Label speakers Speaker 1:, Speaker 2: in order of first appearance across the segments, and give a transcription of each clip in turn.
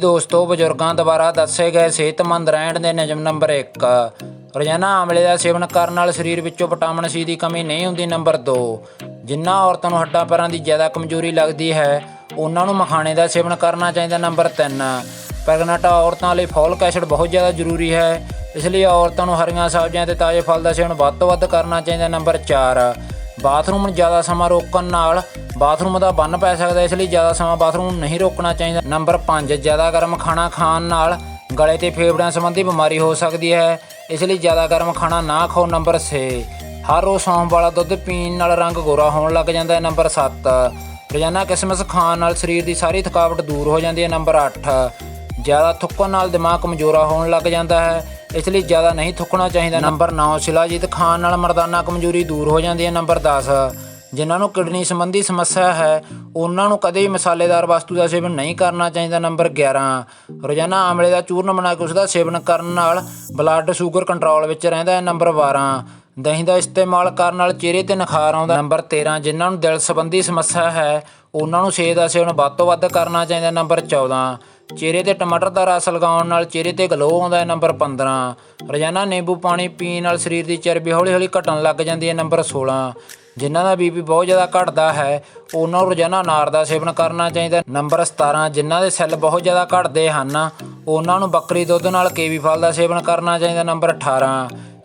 Speaker 1: ਦੋਸਤੋ, ਬਜ਼ੁਰਗਾਂ ਦੁਆਰਾ ਦੱਸੇ ਗਏ ਸਿਹਤਮੰਦ ਰਹਿਣ ਦੇ ਨਿਯਮ ਨੰਬਰ 1 ਰੋਜ਼ਾਨਾ ਆਮਲੇ ਦਾ ਸੇਵਨ ਕਰਨ ਨਾਲ ਸਰੀਰ ਵਿੱਚੋਂ ਵਿਟਾਮਿਨ ਸੀ ਦੀ ਕਮੀ ਨਹੀਂ ਹੁੰਦੀ ਨੰਬਰ 2 ਜਿਨ੍ਹਾਂ ਔਰਤਾਂ ਨੂੰ ਹੱਡਾਂ ਪੈਰਾਂ ਦੀ ਜ਼ਿਆਦਾ ਕਮਜ਼ੋਰੀ ਲੱਗਦੀ ਹੈ, ਉਹਨਾਂ ਨੂੰ ਮਖਾਣੇ ਦਾ ਸੇਵਨ ਕਰਨਾ ਚਾਹੀਦਾ ਨੰਬਰ 3 ਪ੍ਰੈਗਨੈਂਟ ਔਰਤਾਂ ਲਈ ਫੋਲਿਕ ਐਸਿਡ ਬਹੁਤ ਜ਼ਿਆਦਾ ਜ਼ਰੂਰੀ ਹੈ, ਇਸ ਲਈ ਔਰਤਾਂ ਨੂੰ ਹਰੀਆਂ ਸਬਜ਼ੀਆਂ ਤੇ ਤਾਜ਼ੇ ਫਲ ਦਾ ਸੇਵਨ ਵੱਧ ਤੋਂ ਵੱਧ ਕਰਨਾ ਚਾਹੀਦਾ ਨੰਬਰ 4 ਬਾਥਰੂਮ ਨੂੰ ਜ਼ਿਆਦਾ ਸਮਾਂ ਰੋਕਣ ਨਾਲ ਬਾਥਰੂਮ ਦਾ ਬੰਨ ਪੈ ਸਕਦਾ ਇਸ ਲਈ ਜ਼ਿਆਦਾ ਸਮਾਂ ਬਾਥਰੂਮ ਨੂੰ ਨਹੀਂ ਰੋਕਣਾ ਚਾਹੀਦਾ। ਨੰਬਰ 5 ਜ਼ਿਆਦਾ ਗਰਮ ਖਾਣਾ ਖਾਣ ਨਾਲ ਗਲੇ ਤੇ ਫੇਫੜਿਆਂ ਸੰਬੰਧੀ ਬਿਮਾਰੀ ਹੋ ਸਕਦੀ ਹੈ, ਇਸ ਲਈ ਜ਼ਿਆਦਾ ਗਰਮ ਖਾਣਾ ਨਾ ਖਾਓ, ਨੰਬਰ 6 ਹਰ ਰੋਜ਼ ਸੌਂਫ ਵਾਲਾ ਦੁੱਧ ਪੀਣ ਨਾਲ ਰੰਗ ਗੋਰਾ ਹੋਣ ਲੱਗ ਜਾਂਦਾ ਹੈ, ਨੰਬਰ 7 ਰੋਜ਼ਾਨਾ ਕਿਸਮਿਸ ਖਾਣ ਨਾਲ ਸਰੀਰ ਦੀ ਸਾਰੀ ਥਕਾਵਟ ਦੂਰ ਹੋ ਜਾਂਦੀ ਹੈ, ਨੰਬਰ 8 ਜ਼ਿਆਦਾ ਥੁੱਕਣ ਨਾਲ ਦਿਮਾਗ ਕਮਜ਼ੋਰਾ ਹੋਣ ਲੱਗ ਜਾਂਦਾ ਹੈ ਇਸ ਲਈ ਜ਼ਿਆਦਾ ਨਹੀਂ ਥੁੱਕਣਾ ਚਾਹੀਦਾ। ਨੰਬਰ 9 ਸ਼ਿਲਾਜੀਤ ਖਾਣ ਨਾਲ ਮਰਦਾਨਾ ਕਮਜ਼ੋਰੀ ਦੂਰ ਹੋ ਜਾਂਦੀ ਹੈ। ਨੰਬਰ 10 ਜਿਨ੍ਹਾਂ ਨੂੰ ਕਿਡਨੀ ਸੰਬੰਧੀ ਸਮੱਸਿਆ ਹੈ ਉਹਨਾਂ ਨੂੰ ਕਦੇ ਵੀ ਮਸਾਲੇਦਾਰ ਵਸਤੂ ਦਾ ਸੇਵਨ ਨਹੀਂ ਕਰਨਾ ਚਾਹੀਦਾ। ਨੰਬਰ 11 ਰੋਜ਼ਾਨਾ ਆਮਲੇ ਦਾ ਚੂਰਨ ਬਣਾ ਕੇ ਉਸ ਦਾ ਸੇਵਨ ਕਰਨ ਨਾਲ ਬਲੱਡ ਸ਼ੂਗਰ ਕੰਟਰੋਲ ਵਿੱਚ ਰਹਿੰਦਾ ਹੈ। ਨੰਬਰ 12 ਦਹੀਂ ਦਾ ਇਸਤੇਮਾਲ ਕਰਨ ਨਾਲ ਚਿਹਰੇ ਤੇ ਨਿਖਾਰ ਆਉਂਦਾ ਨੰਬਰ 13 ਜਿਨ੍ਹਾਂ ਨੂੰ ਦਿਲ ਸੰਬੰਧੀ ਸਮੱਸਿਆ ਹੈ ਉਹਨਾਂ ਨੂੰ ਸੇਬ ਦਾ ਸੇਵਨ ਵੱਧ ਤੋਂ ਵੱਧ ਕਰਨਾ ਚਾਹੀਦਾ। ਨੰਬਰ 14 ਚਿਹਰੇ ਤੇ ਟਮਾਟਰ ਦਾ ਰਸ ਲਗਾਉਣ ਨਾਲ ਚਿਹਰੇ ਤੇ ਗਲੋ ਆਉਂਦਾ ਹੈ ਨੰਬਰ 15 ਰੋਜ਼ਾਨਾ ਨਿੰਬੂ ਪਾਣੀ ਪੀਣ ਨਾਲ ਸਰੀਰ ਦੀ ਚਰਬੀ ਹੌਲੀ-ਹੌਲੀ ਘਟਣ ਲੱਗ ਜਾਂਦੀ ਹੈ ਨੰਬਰ 16 ਜਿਨ੍ਹਾਂ ਦਾ ਬੀਪੀ ਬਹੁਤ ਜ਼ਿਆਦਾ ਘਟਦਾ ਹੈ, ਉਹਨਾਂ ਨੂੰ ਰੋਜ਼ਾਨਾ ਅਨਾਰ ਦਾ ਸੇਵਨ ਕਰਨਾ ਚਾਹੀਦਾ ਨੰਬਰ 17 ਜਿਨ੍ਹਾਂ ਦੇ ਸੈੱਲ ਬਹੁਤ ਜ਼ਿਆਦਾ ਘਟਦੇ ਹਨ, ਉਹਨਾਂ ਨੂੰ ਬੱਕਰੀ ਦੁੱਧ ਨਾਲ ਕੇਵੀ ਫਲ ਦਾ ਸੇਵਨ ਕਰਨਾ ਚਾਹੀਦਾ ਨੰਬਰ 18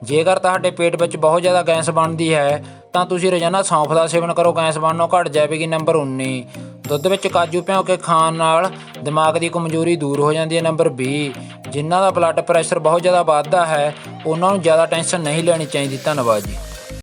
Speaker 1: ਜੇਕਰ ਤੁਹਾਡੇ ਪੇਟ ਵਿੱਚ ਬਹੁਤ ਜ਼ਿਆਦਾ ਗੈਸ ਬਣਦੀ ਹੈ, ਤਾਂ ਤੁਸੀਂ ਰੋਜ਼ਾਨਾ ਸੌਂਫ ਦਾ ਸੇਵਨ ਕਰੋ। ਗੈਸ ਬਣਨੋਂ ਘਟ ਜਾਵੇਗੀ ਨੰਬਰ 19 ਦੁੱਧ ਵਿੱਚ ਕਾਜੂ ਭਿਓ ਕੇ ਖਾਣ ਨਾਲ ਦਿਮਾਗ ਦੀ ਕਮਜ਼ੋਰੀ ਦੂਰ ਹੋ ਜਾਂਦੀ ਹੈ। ਨੰਬਰ 20 ਜਿਨ੍ਹਾਂ ਦਾ ਬਲੱਡ ਪ੍ਰੈਸ਼ਰ ਬਹੁਤ ਜ਼ਿਆਦਾ ਵੱਧਦਾ ਹੈ, ਉਹਨਾਂ ਨੂੰ ਜ਼ਿਆਦਾ ਟੈਨਸ਼ਨ ਨਹੀਂ ਲੈਣੀ ਚਾਹੀਦੀ। ਧੰਨਵਾਦ ਜੀ।